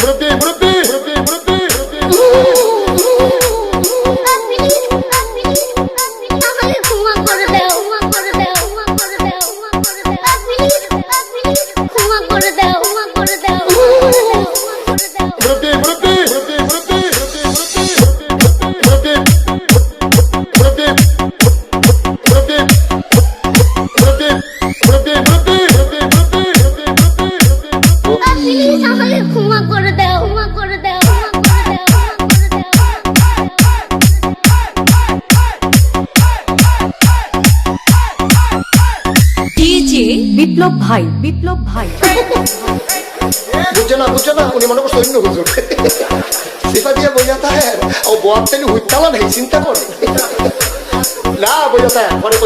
Murabbi, Murabbi, Murabbi. বিপ্লব ভাই বিপ্লব ভাই। বুঝছে না বুঝছে না, উনি মনে করছে অন্য হুজুর। সেটা দিয়ে হ্যাঁ ও হুইতালা নেই, চিন্তা করে। না, বইয়া হ্যাঁ পরে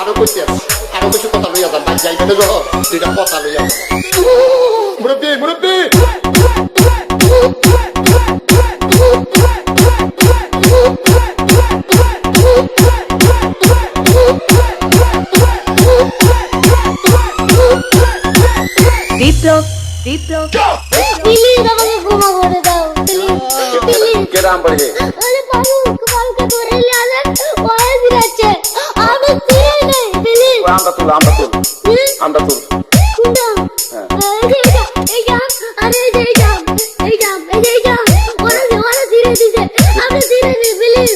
আরও কইতাস আরও কিছু কথা লইয়া যান, ভাই যখন দুইটা কথা লইয়া মুরব্বি মুরব্বি! বিপ্লব বিপ্লব প্লিজ আমাকে ক্ষমা করে দাও প্লিজ প্লিজ কেরাম পড়ে আরে পালুক পালুকে ধরে নিয়ে আলে ওরে দিরাচ্ছে আমি চিনি নাই প্লিজ আমরা তুল আমরা তুল আমরা তুল কুন্ডা এই যে এই যা আরে এই যে যা এই যা এই যে এই যা ওরে ওরে ধীরে দিছে আমি ধীরে নি প্লিজ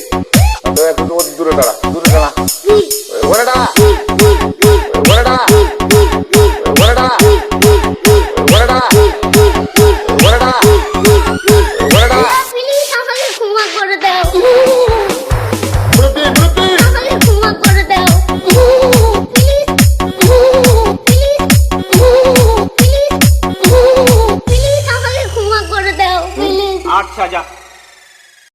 তো একটু আট সাজা